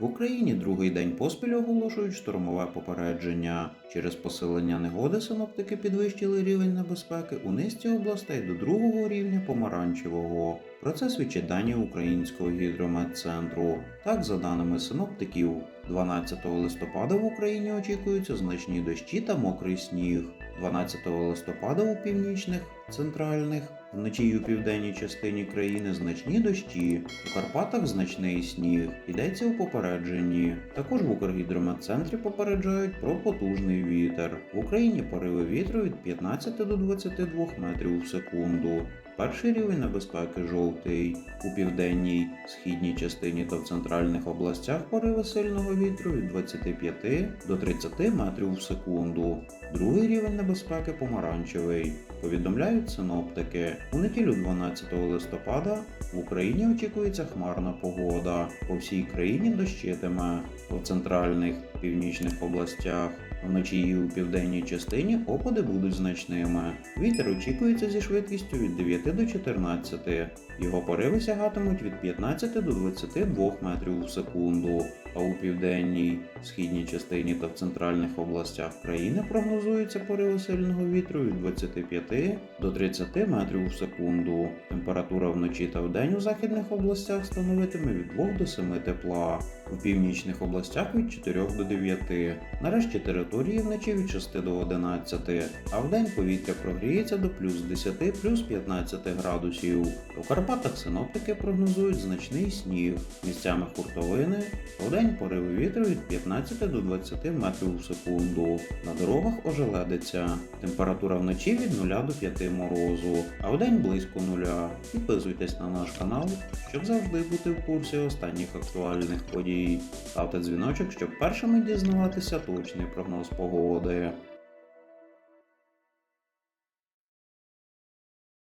В Україні другий день поспіль оголошують штормове попередження. Через посилення негоди синоптики підвищили рівень небезпеки у низці областей до другого рівня помаранчевого. Про це свідчать дані Українського гідрометцентру. Так, за даними синоптиків, 12 листопада в Україні очікуються значні дощі та мокрий сніг. 12 листопада у північних, центральних, вночі у південній частині країни значні дощі. У Карпатах значний сніг. Йдеться у попередженні. Також в Укргідрометцентрі попереджають про потужний вітер. В Україні пориви вітру від 15 до 22 метрів в секунду. Перший рівень небезпеки жовтий. У південній, східній частині та в центральних областях пориви сильного вітру від 25 до 30 метрів в секунду. Другий рівень небезпеки помаранчевий. Повідомляють синоптики. У неділю 12 листопада в Україні очікується хмарна погода. По всій країні дощитиме. У центральних північних областях Вночі і у південній частині опади будуть значними. Вітер очікується зі швидкістю від 9 до 14. Його пориви сягатимуть від 15 до 22 метрів в секунду. А у південній, східній частині та в центральних областях країни прогнозуються пориви сильного вітру від 25 до 30 метрів в секунду. Температура вночі та вдень у західних областях становитиме від 2 до 7 тепла. У північних областях від 4 до 9. Нарешті території вночі від 6 до 11, а вдень повітря прогріється до плюс 10 плюс 15 градусів. У Карпатах синоптики прогнозують значний сніг, місцями хуртовини, вдень пориви вітру від 15 до 20 метрів в секунду. На дорогах ожеледиться. Температура вночі від 0 до 5 морозу, а вдень близько нуля. Підписуйтесь на наш канал, щоб завжди бути в курсі останніх актуальних подій. Ставте дзвіночок, щоб першими дізнаватися точний прогноз погоди.